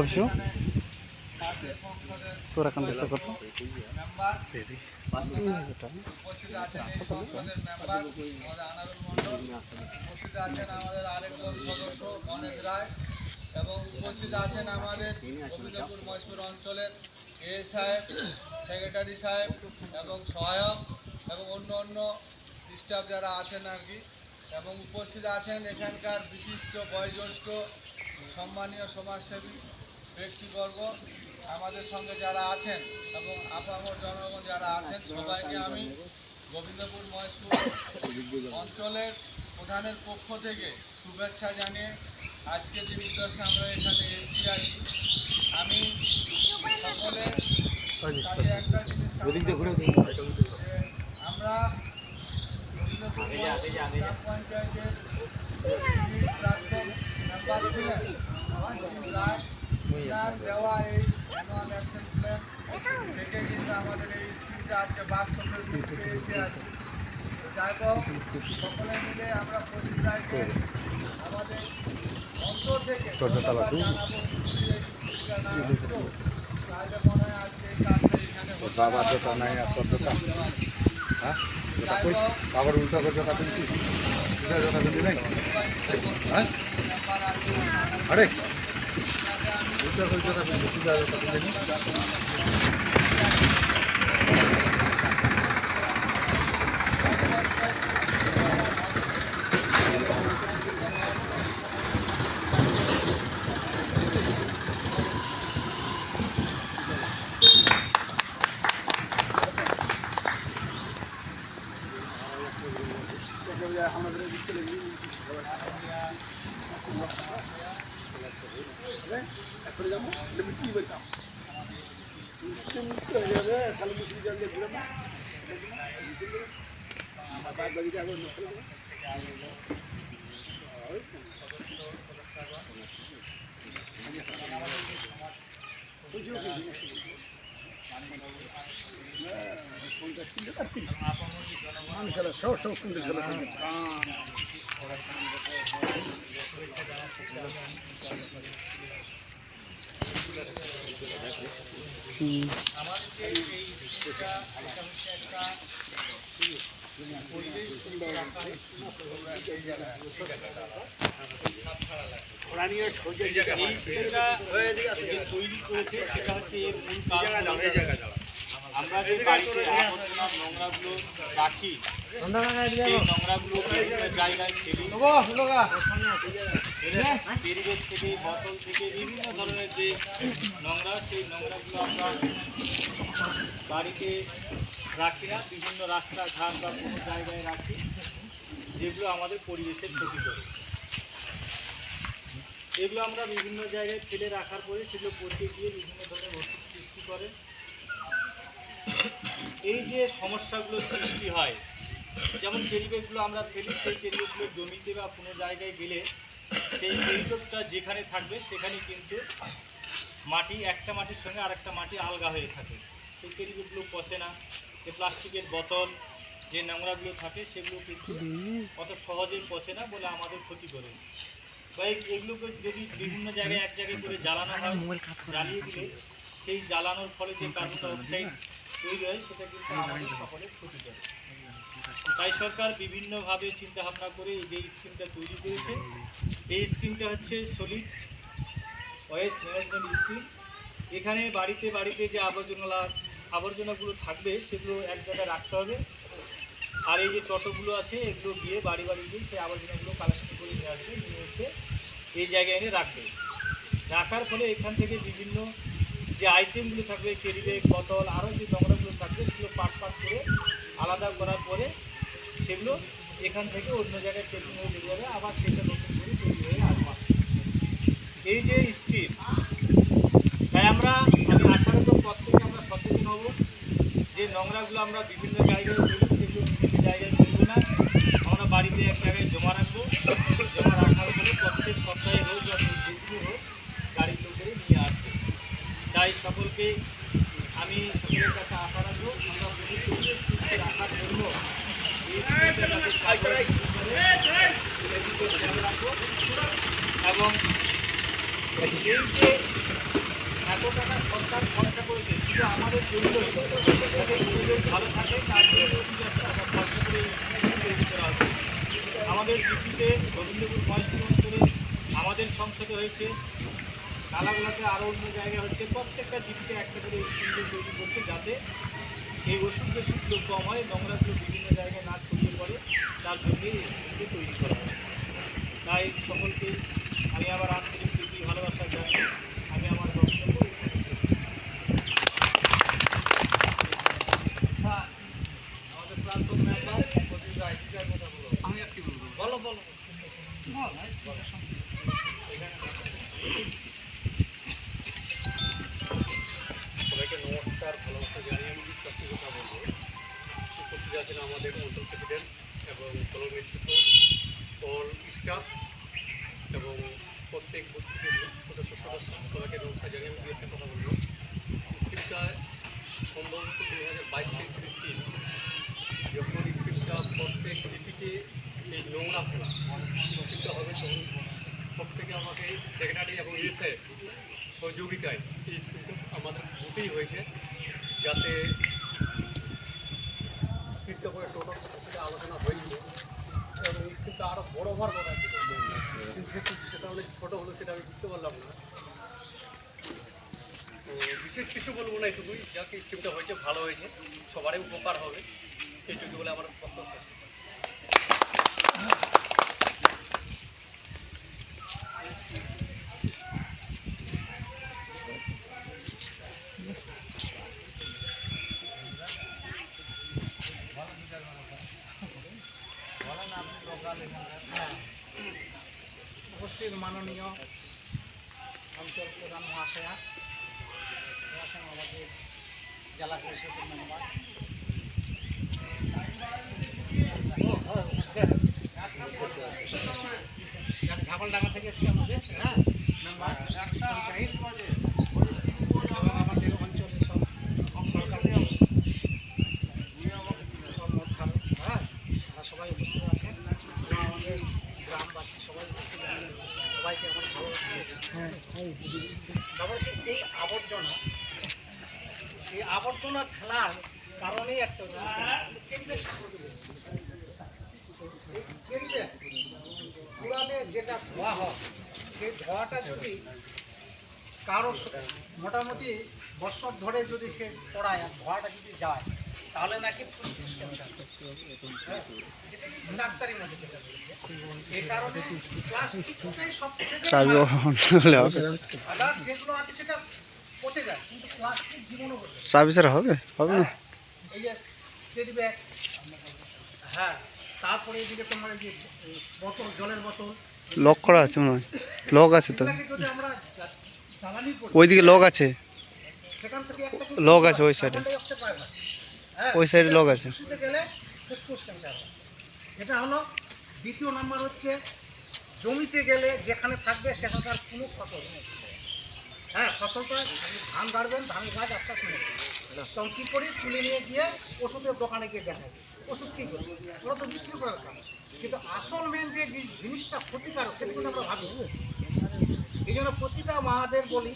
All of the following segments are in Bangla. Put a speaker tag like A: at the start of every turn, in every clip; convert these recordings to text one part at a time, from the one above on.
A: সদস্য গণেশ রায় এবং উপস্থিত আছেন আমাদের রবীন্দ্রপুর মহেশপুর অঞ্চলের এ সাহেব সেক্রেটারি সাহেব এবং সহায়ক এবং অন্য অন্য স্টাফ যারা আছেন আর কি। এবং উপস্থিত আছেন এখানকার বিশিষ্ট বয়োজ্যেষ্ঠ, সম্মানীয় সমাজসেবী ব্যক্তিবর্গ আমাদের সঙ্গে যারা আছেন এবং আপামর জনগণ যারা আছেন সবাইকে আমি গোবিন্দপুর মহেশপুর অঞ্চলের প্রধানের পক্ষ থেকে শুভেচ্ছা জানিয়ে আজকে যে উদ্দেশ্যে আমরা এখানে এসেছি আর কি, আমি সকলের কাছে একটা জিনিস যে আমরা গোবিন্দপুর গ্রাম পঞ্চায়েতের প্রাক্তন মেম্বার ছিলেন রায় তার দেওয়া এই অ্যানুয়াল অ্যাকশন প্ল্যান থেকে কিন্তু আমাদের এই স্কিমটা আজকে বাস্তবের রূপ পেয়েছে আর যাই হোক সকলে মিলে আমরা রায়কে আমাদের অন্তর থেকে তাহলে মনে হয় আজকে এই কাজটা এখানে
B: নাই আর তোর হ্যাঁ? বাবার উল্টা করে জোতা কিনছি নাই? হ্যাঁ? আরে!
A: Gracias. একটা পরিবেশ সুন্দর রাখা এই জায়গাটা
C: এই স্কুলটা যে তৈরি করেছে সেটা হচ্ছে এর মূল কারণ আমরা বাড়িতে নোংরাগুলো রাখি নোংরাগুলো জায়গায় থেকে থেকে বিভিন্ন ধরনের যে নোংরা, সেই নোংরাগুলো আমরা বাড়িতে রাখি না। বিভিন্ন রাস্তা, ঘাট বা কোনো জায়গায় রাখি, যেগুলো আমাদের পরিবেশের ক্ষতি করে। এগুলো আমরা বিভিন্ন জায়গায় ফেলে রাখার পরে সেগুলো পচে গিয়ে বিভিন্ন ধরনের ওষুধ সৃষ্টি করে। এই যে সমস্যাগুলো সৃষ্টি হয়, যেমন ক্যারিবেগগুলো আমরা ফেলি, সেই ক্যারিবেগগুলো জমিতে বা কোনো জায়গায় গেলে সেই ক্যারিবেগটা যেখানে থাকবে সেখানে কিন্তু মাটি, একটা মাটির সঙ্গে আরেকটা মাটি আলগা হয়ে থাকে। সেই ক্যারিবেগগুলো পচে না। যে প্লাস্টিকের বোতল, যে নোংরাগুলো থাকে সেগুলো কিন্তু অত সহজেই পচে না বলে আমাদের ক্ষতি করে। বা এগুলোকে যদি বিভিন্ন জায়গায় এক জায়গায় করে জ্বালানো হয়, জ্বালিয়ে দিলে সেই জ্বালানোর ফলে যে কার্বন ডাইঅক্সাইড সেটা কিন্তু আমাদের সকলের ক্ষতি করে। তাই সরকার বিভিন্নভাবে চিন্তা ভাবনা করে এই যে স্কিমটা তৈরি করেছে। এই স্কিমটা হচ্ছে সলিড ওয়েস্ট ম্যানেজমেন্ট স্কিম। এখানে বাড়িতে বাড়িতে যে আবর্জনা আবর্জনাগুলো থাকবে সেগুলো এক জায়গায় রাখতে হবে। আর এই যে টোটোগুলো আছে এগুলো গিয়ে বাড়ি বাড়ি গিয়ে সেই আবর্জনাগুলো কালেকশন করে নিয়ে আসবে নিয়ে এসে এই জায়গায় এনে রাখবে। রাখার ফলে এখান থেকে বিভিন্ন যে আইটেমগুলো থাকবে ক্যারি বোতল আরও যে নোংরাগুলো থাকবে, সেগুলো পাট পাট করে আলাদা করার পরে সেগুলো এখান থেকে অন্য জায়গায় টেকিং হয়ে চলে যাবে, আবার সেটা নতুন করে তৈরি হয়ে আসবে এই যে স্কিম তাই আমরা, আমি আশা রাখব প্রত্যেকে আমরা সচেতন হব যে নোংরাগুলো আমরা বিভিন্ন জায়গায় ফেলি সেগুলো বিভিন্ন জায়গায় ফেলব না। আমরা বাড়িতে এক জায়গায় জমা রাখব, জমা রাখার ফলে প্রত্যেক সকালে সকলকে আমি সকলের কাছে আশা রাখব, আমরা রাখার জন্য। এবং এই যে এত টাকা সরকার খরচা করেছে শুধু আমাদের জন্য ভালো থাকে তার জন্য টাকা খরচা করে করা হয়েছে আমাদের ডিস্ট্রিক্টে গোবিন্দপুর মহেশপুর অঞ্চলে আমাদের সংসদে হয়েছে নালাগুলোতে আরও অন্য জায়গায় হচ্ছে প্রত্যেকটা জিপিতে একটা করে স্কুল তৈরি করছে যাতে এই ওষুধ বেশুধগুলো কম হয় নোংরাগুলো বিভিন্ন জায়গায় না ছড়িয়ে পড়ে তার জন্যই এই স্কুলটি তৈরি করা হয়। তাই সকলকে আমি আবার আন্তরিক প্রীতি ভালোবাসা জানিয়ে আমি আমার বক্তব্য এখানে শেষ
A: আমাদের প্রাক্তন মেম্বার প্রদীপ রায় কি তার কথা বলো? আমি একটি বলব?
C: বলো বলো।
D: সবাইকে আছেন আমাদের অঞ্চল প্রেসিডেন্ট এবং নেতৃত্ব অল স্টাফ এবং প্রত্যেক বুথের সদস্য সদস্য সবাইকে নমস্কার জানিয়ে আমি একটা কথা বলব। স্কিমটা সম্ভবত দুই হাজার বাইশ তেইশের স্কিম যখন স্কিমটা প্রত্যেক জিপিকে এই নোংরা ফেলা স্কিমটা হবে তখন থেকে আমাকে সেক্রেটারি এবং ইউএসএ সহযোগিতায় এই স্কিমটা আমাদের বুথেই হয়েছে যাতে স্কিমটা করে টোটাল সেটা আলোচনা হয়েছিল এবং এই স্কিমটা আরও বড় হওয়ার কথা ছিল কিন্তু সেটা- সেটা অনেক ছোটো হলো সেটা আমি বুঝতে পারলাম না তো বিশেষ কিছু বলব না এটুকুই যাকে স্কিমটা হয়েছে ভালো হয়েছে সবারই উপকার হবে এইটুকু বলে আমার বক্তব্য শেষ করছি।
E: উপস্থিত মাননীয় অঞ্চল প্রধান মহাশয়া আছেন আমাদের জেলা পরিষদের মেম্বার ঝাগলডাঙ্গা থেকে এসছে আমাদের হ্যাঁ মেম্বার পঞ্চায়েত এবং আমাদের অঞ্চলের সব সরকারি সব মোট হ্যাঁ তারা সবাই উপস্থিত আছেন এবং আমাদের গ্রামবাসী সবাই উপস্থিত আছেন সবাইকে আমার এই আবর্জনা এই আবর্জনা ফেলার কারণেই একটা যেটা হয়, সেই যদি কারও মোটামুটি বছর ধরে যদি সে পড়ায় আর ধোয়াটা যদি যায় তাহলে নাকি ফুসফুস ক্যান্সার হ্যাঁ, ডাক্তারি মধ্যে। এই কারণে প্লাস্টিকটাই সব যেগুলো আছে সেটা পচে যায় কিন্তু প্লাস্টিক জীবনও
F: চাবি ছাড়া হবে? হবে না?
E: এই যে টেডি ব্যাগ হ্যাঁ তারপরে এদিকে তোমার যে বোতল জলের বোতল।
F: লক করা আছে মনে হয়। লক আছে তো। ওইদিকে লক আছে।
E: সেখান থেকে একটা কিন্তু
F: লক আছে ওই সাইডে। ওই সাইডে লক আছে।
E: হয়। এটা হলো দ্বিতীয় নাম্বার হচ্ছে জমিতে গেলে যেখানে থাকবে সেখানকার কোনো ফসল নেই। হ্যাঁ ফসলটা ধান গাড়বেন ধান গাছ মরে যাবে। তখন কী করি? তুলে নিয়ে গিয়ে ওষুধের দোকানে গিয়ে দেখাই। ওষুধ কী করি? ওরা তো বিক্রি করার কাজ কিন্তু আসল মেন যে জিনিসটা ক্ষতিকারক সেটা কিন্তু আমরা ভাবি। এই জন্য প্রতিটা মাদের বলি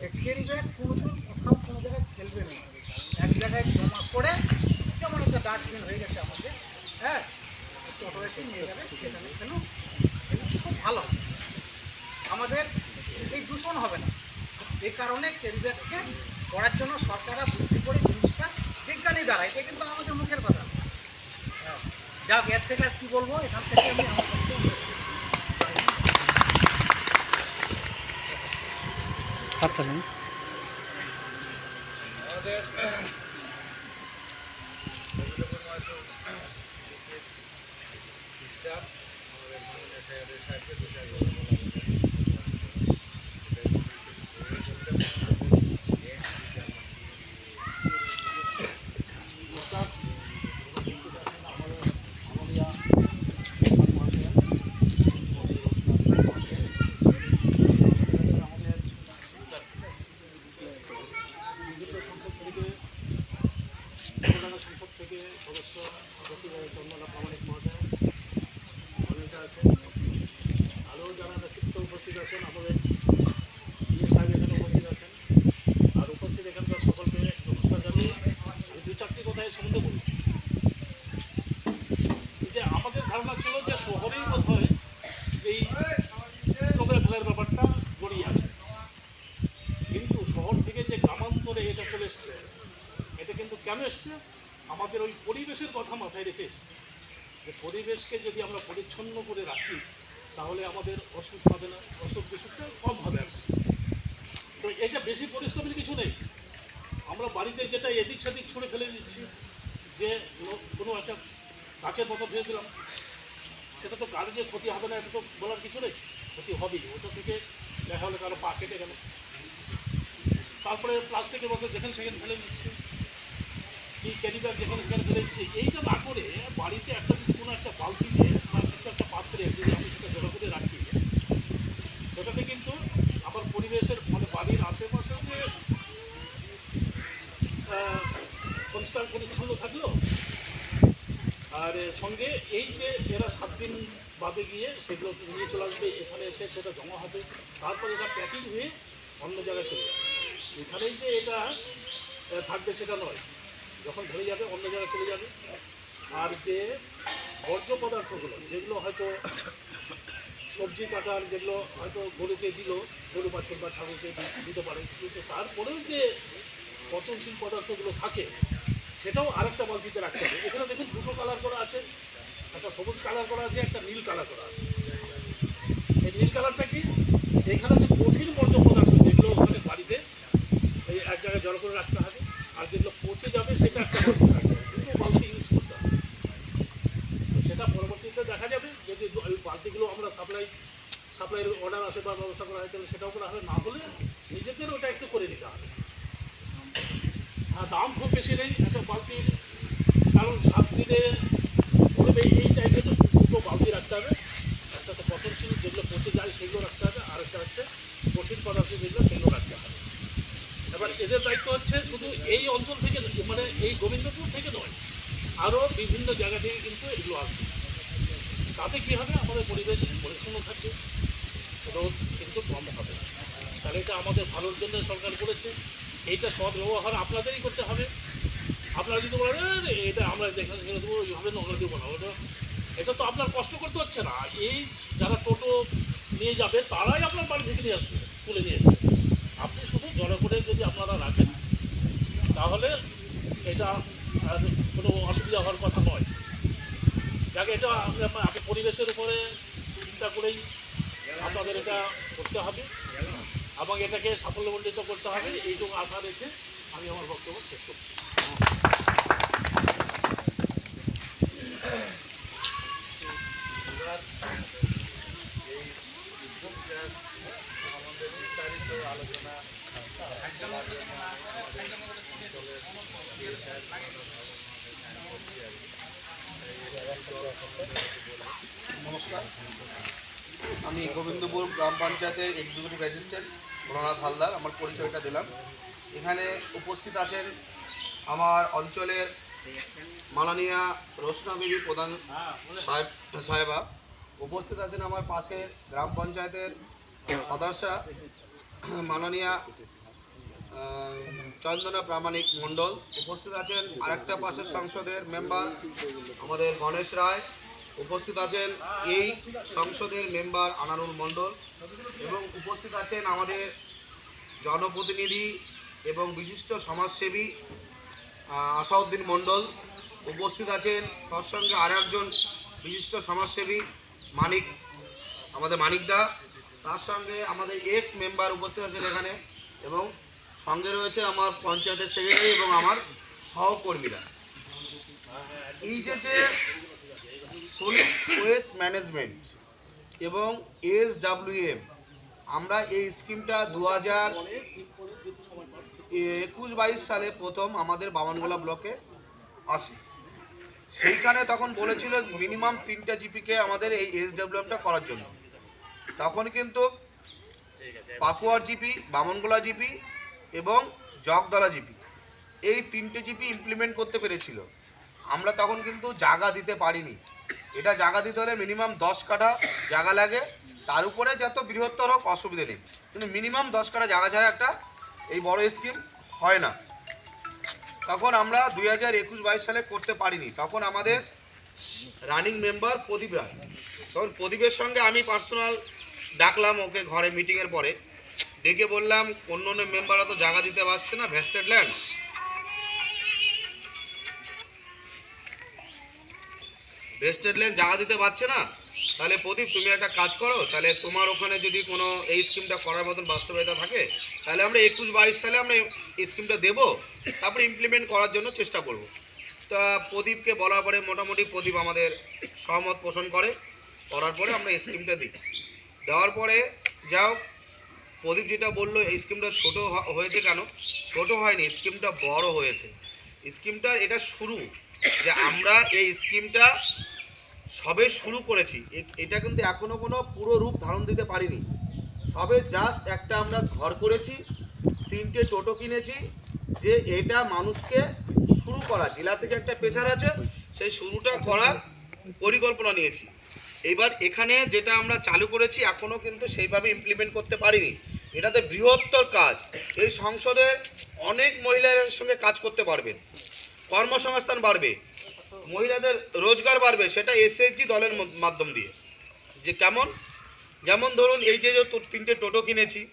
E: যে খেলবে কোনো কোথাও কোনো জায়গায় খেলবে না। এক জায়গায় জমা করে যেমন একটা ডাস্টবিন হয়ে গেছে আমাদের হ্যাঁ টোটো এসে নিয়ে যাবে, সেখানে কেন খুব ভালো আমাদের এই দূষণ হবে না। এই কারণে ক্যারি ব্যাগকে করার জন্য সরকাররা বুদ্ধি করে জিনিসটা বিজ্ঞানী দ্বারা, এটা কিন্তু আমাদের মুখের কথা। যা হ্যাঁ এর থেকে আর কী বলব, এখান থেকে আমি আমার বক্তব্য শেষ করছি।
F: পারতাম না
A: আমাদের আমাদের মাননীয় এই চোখের ফেলার ব্যাপারটা গড়িয়ে আছে। কিন্তু শহর থেকে যে গ্রামান্তরে এটা চলে
G: এসছে, এটা কিন্তু কেন এসছে? আমাদের ওই পরিবেশের কথা মাথায় রেখে এসছে। যে পরিবেশকে যদি আমরা পরিচ্ছন্ন করে রাখি, তাহলে আমাদের অসুখ হবে না, অসুখ বিসুখটা কম হবে আর তো এটা বেশি পরিশ্রমের কিছু নেই। আমরা বাড়িতে যেটা এদিক সেদিক ছুঁড়ে ফেলে দিচ্ছি, যে কোনো একটা গাছের মতো ফেলে দিলাম সেটা তো গাড়ি যে ক্ষতি হবে না, এটা তো বলার কিছু নেই। ক্ষতি হবেই। ওটা থেকে দেখা হলে কারও পা কেটে গেল। তারপরে প্লাস্টিকের মতো যেখানে সেখানে ফেলে দিচ্ছে। কি ক্যারি ব্যাগ যেখানে সেখানে ফেলে দিচ্ছে। এইটা না করে বাড়িতে একটা কোনো একটা বালতিতে বা কিছু একটা পাত্রে যদি আমি সেটা জড়ো করে রাখি, সেটাতে কিন্তু আমার পরিবেশের মানে বাড়ির আশেপাশে যে পরিষ্কার পরিচ্ছন্ন থাকল আর সঙ্গে এই যে এরা সাত দিন বাদে গিয়ে সেগুলো নিয়ে চলে আসবে, এখানে এসে সেটা জমা হবে, তারপর এটা প্যাকিং হয়ে অন্য জায়গায় চলে যাবে। এখানেই যে এটা থাকবে সেটা নয়, যখন ধরে যাবে অন্য জায়গায় চলে যাবে। আর যে বর্জ্য পদার্থগুলো, যেগুলো হয়তো সবজি কাটার যেগুলো হয়তো গরুকে দিল, গরু বাছুর বা ছাগলকে দিতে পারে, কিন্তু তারপরেও যে পচনশীল পদার্থগুলো থাকে সেটাও আরেকটা বালতিতে রাখতে হবে। এখানে দেখুন দুটো কালার করা আছে, একটা সবুজ কালার করা আছে, একটা নীল কালার করা আছে। এই নীল কালারটা কি? এখানে যে কঠিন বর্জ্য পদার্থ যেগুলো ওখানে বাড়িতে এই এক জায়গায় জড়ো করে রাখতে হবে। আর যেগুলো পচে যাবে, সেটা একটা বালতি দুটো বালতি ইউজ করতে হবে। সেটা পরবর্তীতে দেখা যাবে যদি ওই বালতিগুলো আমরা সাপ্লাই সাপ্লাইয়ের অর্ডার আসে বা ব্যবস্থা করা হয় তাহলে সেটাও করা হবে। না হলে নিজেদের ওটা একটু করে নিতে হবে। দাম খুব বেশি নেই, একটা বালতির। কারণ সাত দিনে পড়বে এই টাইপের দুটো বালতি রাখতে হবে। একটা তো পচনশীল যেগুলো পচে যায় সেগুলো রাখতে হবে আর একটা হচ্ছে কঠিন পদার্থ যেগুলো সেগুলো রাখতে হবে। এবার এদের দায়িত্ব হচ্ছে শুধু এই অঞ্চল থেকে মানে এই গোবিন্দপুর থেকে নয় আরও বিভিন্ন জায়গা থেকে কিন্তু এগুলো আসবে। তাতে কী হবে? আমাদের পরিবেশ পরিচ্ছন্ন থাকবে। রোদ কিন্তু কম হবে। তাহলে এটা আমাদের ভালোর জন্য সরকার করেছে। এইটা সৎ ব্যবহার আপনাদেরই করতে হবে। আপনারা যদি বলেন এটা আমরা যেখানে সেখানে দেবো এইভাবে নোংরা দেবো না। ওটা এটা তো আপনার কষ্ট করতে হচ্ছে না। এই যারা টোটো নিয়ে যাবে, তারাই আপনার বাড়ি থেকে নিয়ে আসবে, তুলে নিয়ে আসবে। আপনি শুধু জড়ো করে যদি আপনারা রাখেন, তাহলে এটা কোনো অসুবিধা হওয়ার কথা নয়। যাকে, এটা আপনি- পরিবেশের উপরে চিন্তা করেই আপনাদের এটা করতে হবে। এবং এটাকে সাফল্যমণ্ডিত করতে হবে এইটুকু আশা রেখে আমি আমার বক্তব্য শেষ করছি।
A: এই আমাদের বিস্তারিত আলোচনা
H: নমস্কার। আমি গোবিন্দপুর গ্রাম পঞ্চায়েতের এক্সিকিউটিভ অ্যাসিস্ট্যান্ট ভোলানাথ হালদার, আমার পরিচয়টা দিলাম। এখানে উপস্থিত আছেন আমার অঞ্চলের মাননীয়া রোশনা বিবি প্রধান সাহেব, সাহেবা। উপস্থিত আছেন আমার পাশে গ্রাম পঞ্চায়েতের সদস্যা, মাননীয়া চন্দনা প্রামাণিক মণ্ডল। উপস্থিত আছেন আরেকটা পাশের সংসদের মেম্বার আমাদের গণেশ রায়। উপস্থিত আছেন এই সংসদের মেম্বার আনারুল মণ্ডল এবং উপস্থিত আছেন আমাদের জনপ্রতিনিধি এবং বিশিষ্ট সমাজসেবী আসাউদ্দিন মণ্ডল। উপস্থিত আছেন তার সঙ্গে আর একজন বিশিষ্ট সমাজসেবী, মানিক, আমাদের মানিকদা তার সঙ্গে আমাদের এক্স মেম্বার উপস্থিত আছেন এখানে এবং সঙ্গে রয়েছে আমার পঞ্চায়েতের সেক্রেটারি এবং আমার সহকর্মীরা। এই যে যে সলিড ওয়েস্ট ম্যানেজমেন্ট এবং এস এসডাব্লিউএম। আমরা এই স্কিমটা দু হাজার একুশ বাইশ সালে প্রথম আমাদের বামনগোলা ব্লকে আসে। সেইখানে তখন বলেছিল মিনিমাম তিনটা জিপিকে আমাদের এই এস এসডাব্লিউএমটা করার জন্য। তখন কিন্তু পাকুয়ার জিপি, বামনগোলা জিপি এবং জগদলা জিপি এই তিনটে জিপি ইমপ্লিমেন্ট করতে পেরেছিল। আমরা তখন কিন্তু জায়গা দিতে পারিনি। এটা জায়গা দিতে হলে মিনিমাম দশ কাঠা জায়গা লাগে। তার উপরে যত বৃহত্তর হোক, অসুবিধে নেই। কিন্তু মিনিমাম দশ কাঠা জায়গা ছাড়া একটা এই বড় স্কিম হয় না। তখন আমরা দুই হাজার একুশ বাইশ সালে করতে পারিনি। তখন আমাদের রানিং মেম্বার প্রদীপ রায়। তখন প্রদীপের সঙ্গে আমি পার্সোনাল ডাকলাম ওকে ঘরে মিটিংয়ের পরে। ডেকে বললাম, অন্য অন্য মেম্বাররা তো জায়গা দিতে পারছে না ভেস্টেড ল্যান্ড রেস্টেড লেন জায়গা দিতে পারছে না। তাহলে প্রদীপ, তুমি একটা কাজ করো, তাহলে তোমার ওখানে যদি কোনো এই স্কিমটা করার মতন বাস্তবতা থাকে, তাহলে আমরা একুশ বাইশ সালে আমরা এই স্কিমটা দেবো, তারপরে ইমপ্লিমেন্ট করার জন্য চেষ্টা করব। তা প্রদীপকে বলার পরে মোটামুটি প্রদীপ আমাদের সহমত পোষণ করে, করার পরে আমরা এই স্কিমটা দিই। দেওয়ার পরে যাও, প্রদীপ যেটা বলল, এই স্কিমটা ছোট হয়েছে কেন? ছোট হয়নি, স্কিমটা বড় হয়েছে। স্কিমটা এটা শুরু যে আমরা এই স্কিমটা সবে শুরু করেছি। এটা কিন্তু এখনও কোনো পুরো রূপ ধারণ দিতে পারিনি। সবে জাস্ট একটা আমরা ঘর করেছি, তিনটে টোটো কিনেছি, যে এটা মানুষকে শুরু করা, জেলা থেকে একটা পেশার আছে, সেই শুরুটা করার পরিকল্পনা নিয়েছি। এবার এখানে যেটা আমরা চালু করেছি এখনও কিন্তু সেইভাবে ইমপ্লিমেন্ট করতে পারিনি। এটাতে বৃহত্তর কাজ। এই সংসদে অনেক মহিলাদের সঙ্গে কাজ করতে পারবেন কর্মসংস্থান বাড়বে। মহিলাদের রোজগার বাড়বে, সেটা এসএসজি দলের মধ্য- মাধ্যম দিয়ে। যে কেমন? যেমন ধরুন, এই যে যে তিনটে টোটো কিনেছি,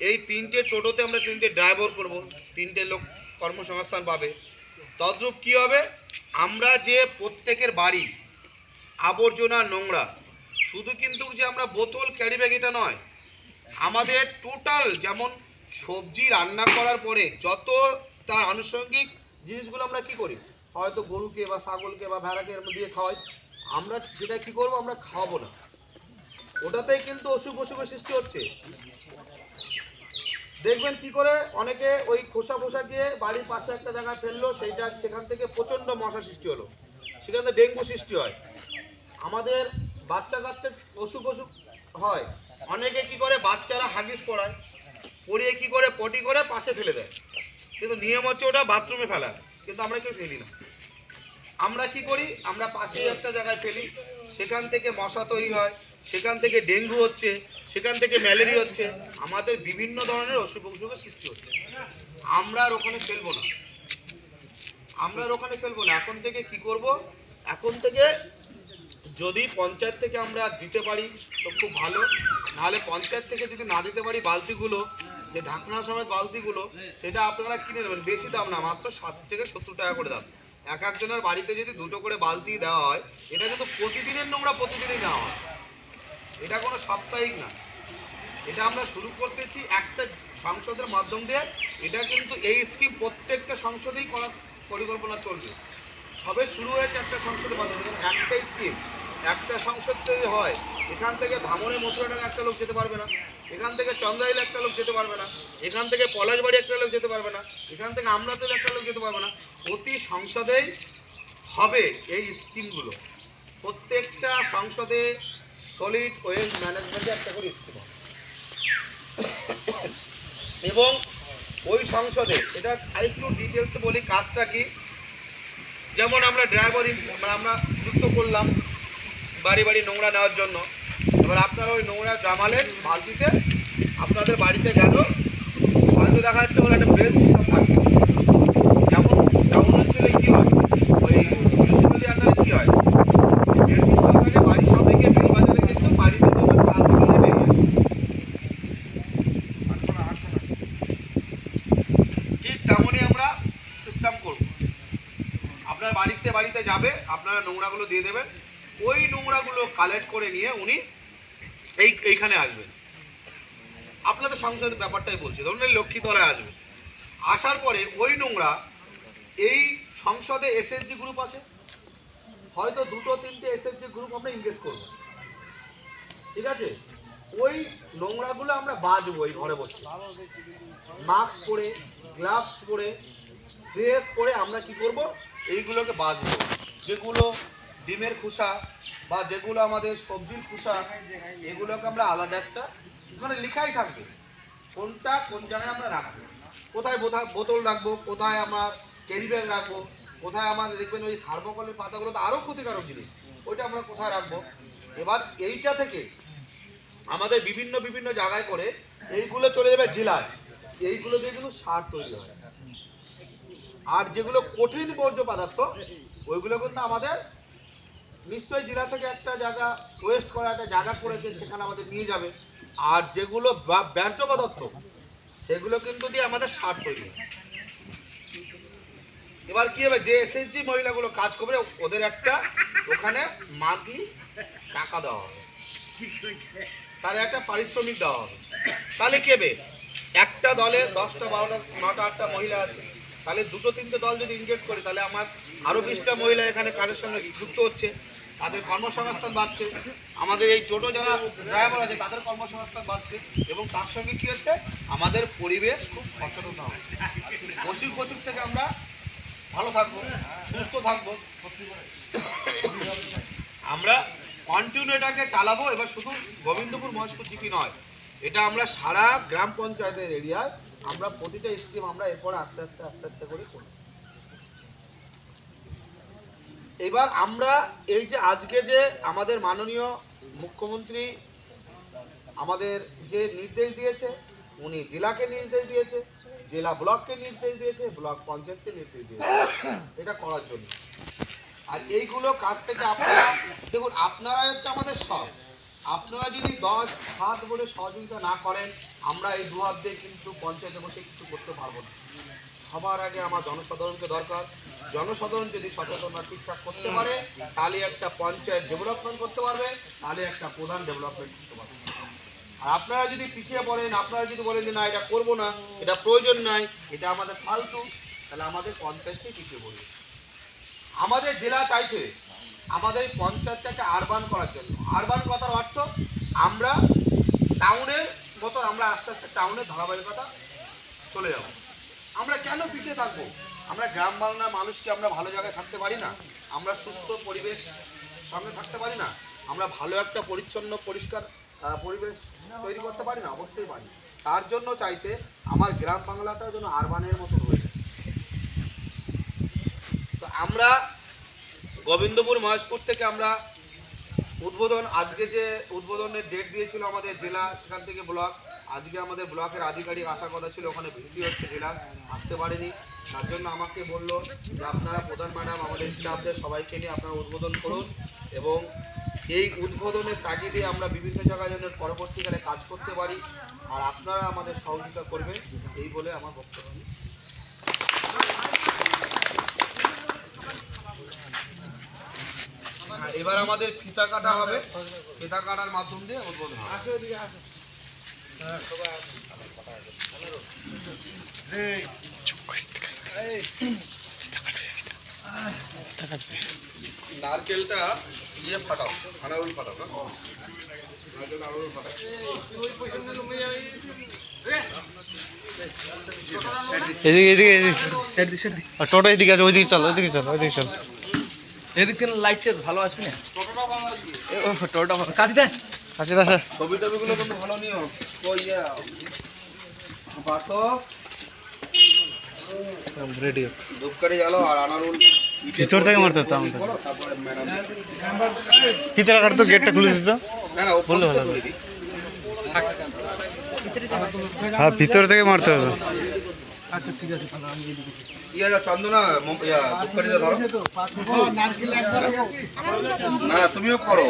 H: এই তিনটে টোটোতে আমরা তিনটে ড্রাইভার করব, তিনটে লোক কর্মসংস্থান পাবে। তদ্রূপ কী হবে? আমরা যে প্রত্যেকের বাড়ি, আবর্জনা, নোংরা, শুধু কিন্তু যে আমরা বোতল, ক্যারি ব্যাগ, এটা নয়। আমাদের টোটাল যেমন সবজি রান্না করার পরে যত তার আনুষঙ্গিক জিনিসগুলো আমরা কি করি? হয়তো গরুকে বা ছাগলকে বা ভেড়াকে এর মধ্যে দিয়ে খাওয়াই। আমরা সেটা কি করব, আমরা খাওয়াবো না। ওটাতেই কিন্তু অসুখ অসুখের সৃষ্টি হচ্ছে। দেখবেন কি করে? অনেকে ওই খোসা ফোসা দিয়ে বাড়ির পাশে একটা জায়গায় ফেলল, সেইটা সেখান থেকে প্রচণ্ড মশা সৃষ্টি হলো। সেখান থেকে ডেঙ্গু সৃষ্টি হয়। আমাদের বাচ্চা কাচ্চা অসুখ অসুখ হয়। অনেকে কি করে? বাচ্চারা হাগিস পড়ায়। পড়িয়ে কি করে? পটি করে পাশে ফেলে দেয়। কিন্তু নিয়ম হচ্ছে ওটা বাথরুমে ফেলা কিন্তু আমরা কেউ ফেলি না। আমরা কি করি? আমরা পাশেই একটা জায়গায় ফেলি। সেখান থেকে মশা তৈরি হয়, সেখান থেকে ডেঙ্গু হচ্ছে, সেখান থেকে ম্যালেরিয়া হচ্ছে। আমাদের বিভিন্ন ধরনের অসুখ অসুখের সৃষ্টি হচ্ছে। আমরা আর ওখানে ফেলব না। আমরা আর ওখানে ফেলব না। এখন থেকে কি করব? এখন থেকে যদি পঞ্চায়েত থেকে আমরা দিতে পারি, তো খুব ভালো। নাহলে পঞ্চায়েত থেকে যদি না দিতে পারি বালতিগুলো, যে ঢাকনা সমেত বালতিগুলো, সেটা আপনারা কিনে নেবেন। বেশি দাম না, মাত্র ষাট থেকে সত্তর টাকা করে দাম। এক একজনের বাড়িতে যদি দুটো করে বালতি দেওয়া হয়, এটা কিন্তু প্রতিদিনের নোংরা প্রতিদিনই নেওয়া হয়, এটা কোনো সাপ্তাহিক না। এটা আমরা শুরু করতেছি একটা সংসদের মাধ্যম দিয়ে। এটা কিন্তু এই স্কিম প্রত্যেকটা সংসদেই করার পরিকল্পনা চলবে। সবে শুরু হয়েছে একটা সংসদের মাধ্যমে একটা স্কিম। একটা সংসদ তৈরি হয়, এখান থেকে ধামনে মথুরাডাঙ্গা একটা লোক যেতে পারবে না, এখান থেকে চন্দ্রাইল একটা লোক যেতে পারবে না, এখান থেকে পলাশবাড়ি একটা লোক যেতে পারবে না, এখান থেকে আমরাতুল একটা লোক যেতে পারবে না, প্রতি সংসদেই হবে এই স্কিমগুলো। প্রত্যেকটা সংসদে সলিড ওয়েস্ট ম্যানেজমেন্টে একটা করে স্কিম এবং ওই সংসদে, এটা আরেকটু ডিটেলসে বলি, কাজটা কি? যেমন আমরা ড্রাইভার আমরা যুক্ত করলাম বাড়ি বাড়ি নোংরা নেওয়ার জন্য। এবার আপনারা ওই নোংরা জামালেন বালতিতে আপনাদের বাড়িতে গেল হয়তো দেখা যাচ্ছে ওর একটা ব্রেল সিস্টেম থাকবে যেমন টাউন অঞ্চলে কী হয়? ওই আন্ডারে কী হয়? থাকে বাড়ির বাড়িতে নিয়ে বেরিয়ে ঠিক তেমনই আমরা সিস্টেম করব। আপনার বাড়িতে বাড়িতে যাবে, আপনারা নোংরাগুলো দিয়ে দেবেন। ওই নোংরাগুলো কালেক্ট করে নিয়ে উনি এই, এইখানে আসবেন। আপনাদের সংসদের ব্যাপারটাই বলছি। ধরুন এই লক্ষ্মীতলায় আসবে। আসার পরে ওই নোংরা, এই সংসদে এসএসজি গ্রুপ আছে? হয়তো দুটো, তিনটে এসএসজি গ্রুপ আমরা ইংগেজ করব। ঠিক আছে? ওই নোংরাগুলো আমরা বাজবো এই ঘরে বসে। মাস্ক পরে গ্লাভস পরে ড্রেস পরে আমরা কি করব? এইগুলোকে বাঁচবো যেগুলো ডিমের খোসা বা যেগুলো আমাদের সবজির খোসা, এগুলোকে আমরা আলাদা একটা ওখানে লেখাই থাকবে। কোনটা কোন জায়গায় আমরা রাখব? কোথায় বোথা- বোতল রাখব? কোথায় আমার ক্যারি ব্যাগ রাখব? কোথায় আমাদের দেখবেন ওই থার্মোকলের পাতাগুলো তো আরও ক্ষতিকারক জিনিস, ওইটা আমরা কোথায় রাখব? এবার এইটা থেকে আমাদের বিভিন্ন বিভিন্ন জায়গায় করে এইগুলো চলে যাবে জেলায়। এইগুলো দিয়ে কিন্তু সার তৈরি হয়। আর যেগুলো কঠিন বর্জ্য পদার্থ, ওইগুলো কিন্তু আমাদের নিশ্চয়ই জেলা থেকে একটা জায়গা ওয়েস্ট করা, একটা জায়গা করেছে, সেখানে আমাদের নিয়ে যাবে। আর যেগুলো বা- বর্জ্য পদার্থ সেগুলো কিন্তু দিয়ে আমাদের সার তৈরি এবার কি হবে, যে এসএসজি মহিলাগুলো কাজ করবে, ওদের একটা ওখানে মান্থলি টাকা দেওয়া হবে। তার একটা পারিশ্রমিক দেওয়া হবে। তাহলে কি হবে? একটা দলে দশটা, বারোটা, নটা, আটটা মহিলা আছে। তাহলে দুটো, তিনটে দল যদি ইনভেস্ট করে, তাহলে আমার আরও বিশটা মহিলা এখানে কাজের সঙ্গে যুক্ত হচ্ছে। তাদের কর্মসংস্থান বাড়ছে। আমাদের এই টোটো যারা ড্রাইভার আছে, তাদের কর্মসংস্থান বাড়ছে এবং তার সঙ্গে কি হচ্ছে? আমাদের পরিবেশ খুব সচেতন হবে। পশু পশুর থেকে আমরা ভালো থাকব, সুস্থ থাকব। আমরা কন্টিনিউ এটাকে চালাবো, এবার শুধু গোবিন্দপুর মহেশপুর জিপি নয়। এটা আমরা সারা গ্রাম পঞ্চায়েতের এরিয়ায় আমরা প্রতিটা স্কিম আমরা এরপরে আস্তে আস্তে আস্তে আস্তে করে করব। এবার আমরা এই যে আজকে যে আমাদের মাননীয় মুখ্যমন্ত্রী আমাদের যে নির্দেশ দিয়েছে, উনি জেলাকে নির্দেশ দিয়েছে, জেলা ব্লককে নির্দেশ দিয়েছে, ব্লক পঞ্চায়েতকে নির্দেশ দিয়েছে। এটা করার জন্য। আর এইগুলো কাজ থেকে আপনারা, দেখুন, আপনারা হচ্ছে আমাদের সব। আপনারা যদি দশ হাত বলে সহযোগিতা না করেন, আমরা এই দু হাত দিয়ে কিন্তু পঞ্চায়েতে বসে কিছু করতে পারব না। সবার আগে আমার জনসাধারণকে দরকার। জনসাধারণ যদি সচেতনতা ঠিকঠাক করতে পারে তাহলে একটা পঞ্চায়েত ডেভেলপমেন্ট করতে পারবে তাহলে একটা প্রধান ডেভেলপমেন্ট করতে পারবে। আর আপনারা যদি পিছিয়ে পড়েন আপনারা যদি বলেন যে না এটা করব না এটা প্রয়োজন নাই এটা আমাদের ফালতু তাহলে আমাদের পঞ্চায়েতটাই পিছিয়ে পড়বে। আমাদের জেলা চাইছে আমাদের পঞ্চায়েতটাকে আরবান করার জন্য। আরবান কথার অর্থ আমরা টাউনের মতো আমরা আস্তে আস্তে টাউনের ধারাবাহিকতা চলে যাব। আমরা কেন পিছিয়ে থাকব? আমরা গ্রাম বাংলার মানুষকে আমরা ভালো জায়গায় থাকতে পারি না। আমরা সুস্থ পরিবেশ সঙ্গে থাকতে পারি না। আমরা ভালো একটা পরিচ্ছন্ন, পরিষ্কার পরিবেশ তৈরি করতে পারি না, অবশ্যই পারি। তার জন্য চাইতে আমার গ্রাম বাংলাটা যেন আরবানের মতো রয়েছে। তো আমরা গোবিন্দপুর মহেশপুর থেকে আমরা উদ্বোধন, আজকে যে উদ্বোধনের ডেট দিয়েছিল আমাদের জেলা সেখান থেকে ব্লক আজকে আমাদের ব্লকের আধিকারিক আসার কথা ছিল ওখানে বৃষ্টি হচ্ছে জেলা আসতে পারেনি। তার জন্য আমাকে বলল যে আপনারা প্রধান ম্যাডাম আমাদের স্টাফদের সবাইকে নিয়ে আপনারা উদ্বোধন করুন এবং এই উদ্বোধনের তাগিদে আমরা বিভিন্ন জায়গায় যেন পরবর্তীকালে কাজ করতে পারি আর আপনারা আমাদের সহযোগিতা করবেন এই বলে আমার বক্তব্য। হ্যাঁ, এবার আমাদের ফিতা কাটা হবে। ফিতা কাটার মাধ্যম দিয়ে উদ্বোধন হবে। নারকেলটা ইয়ে ফাটাও আনারুল ফাটাও
F: এদিকে এদিকে টোটো এদিকে আছে ওইদিকে চল ওইদিকে চল ওইদিকে চল।
I: এদিক থেকে লাইটটা ভালো আসবে না?
H: টোটোটা
I: কাটি দেন
F: আছে দাসা
H: ছবি টবিগুলো কিন্তু ভালো নিও কই বাতো
F: রেডি
H: ধূপকাঠি জ্বালো আর আনারুল।
F: ভিতর থেকে মারতে হতো আমাদের।
H: করো, তারপরে ম্যাডাম।
F: কাটতো গেটটা খুলে দিত।
H: না না
F: বললে ভালো। হ্যাঁ ভিতর থেকে মারতে হতো
I: আচ্ছা ঠিক আছে তাহলে আমি এদিকে
H: ইয়া চন্দনা ধরো। না তুমিও করো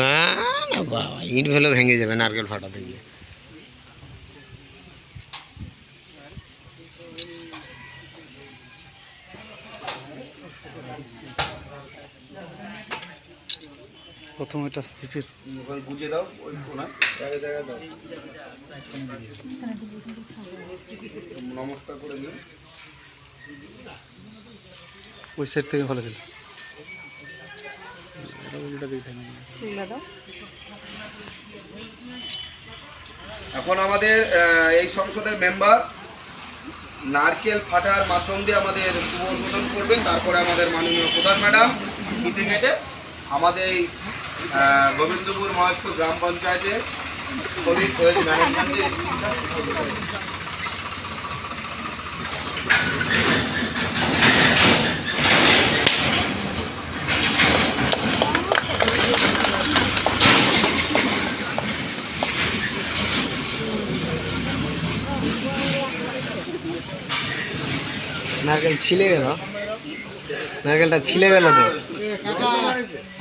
J: না না, বাবা, ইট ভেলো ভেঙে যাবে নারকেল ফাটাতে গিয়ে।
F: প্রথম এটা
H: গুজে দাও ওই দাও। নমস্কার করে নিন
F: ওই সাইড থেকে ভালো ছিল।
H: এখন আমাদের এই সংসদের মেম্বার নারকেল ফাটার মাধ্যম দিয়ে আমাদের শুভ উদ্বোধন করবেন। তারপরে আমাদের মাননীয় প্রধান ম্যাডাম গেটে আমাদের এই গোবিন্দপুর মহেশপুর গ্রাম শুভ
J: নারকেল ছিলে গেল। নারকেলটা ছিলে গেল তো।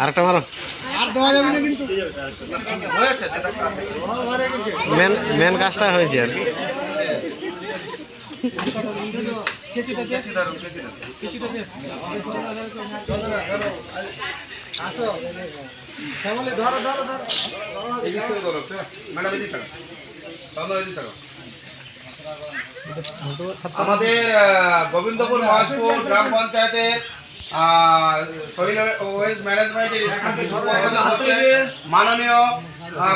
J: আরেকটা মারো।
I: মেন মেন কাজটা হয়েছে আর কি।
H: আমাদের গোবিন্দপুর মহাজপুর গ্রাম পঞ্চায়েতের সহিল ওয়েস্ট ম্যানেজমেন্টের হচ্ছে মাননীয়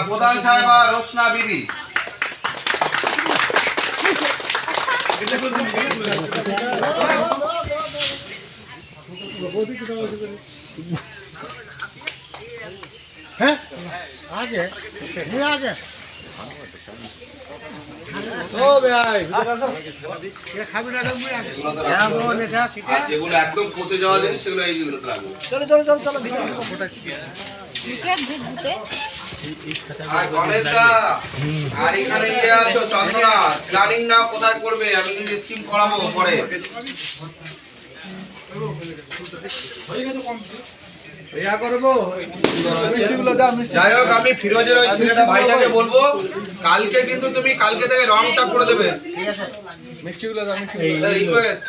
H: প্রধান সাহেবা রোশনা বিবি।
E: হ্যাঁ আগে আগে খাবি না রে, মুই আগে
H: আর যেগুলো একদম পচে যাওয়া জিনিস সেগুলো রাখব। আর এখানে ইয়ে আছো চন্দনা প্ল্যানিং না কোথায় করবে আমি কিন্তু স্কিম করাবো পরে। যাই হোক আমি ফিরোজের ওই ছেলেটা ভাইটাকে বলব কালকে কিন্তু তুমি কালকে থেকে রংটা করে দেবে। রিকোয়েস্ট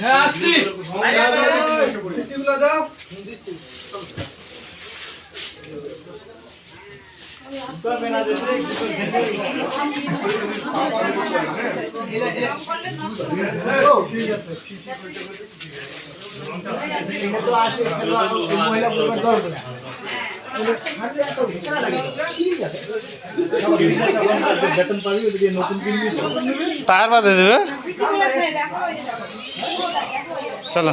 C: হ্যাঁ আসছি।
I: টায়ার বাদে দেবে? চলো।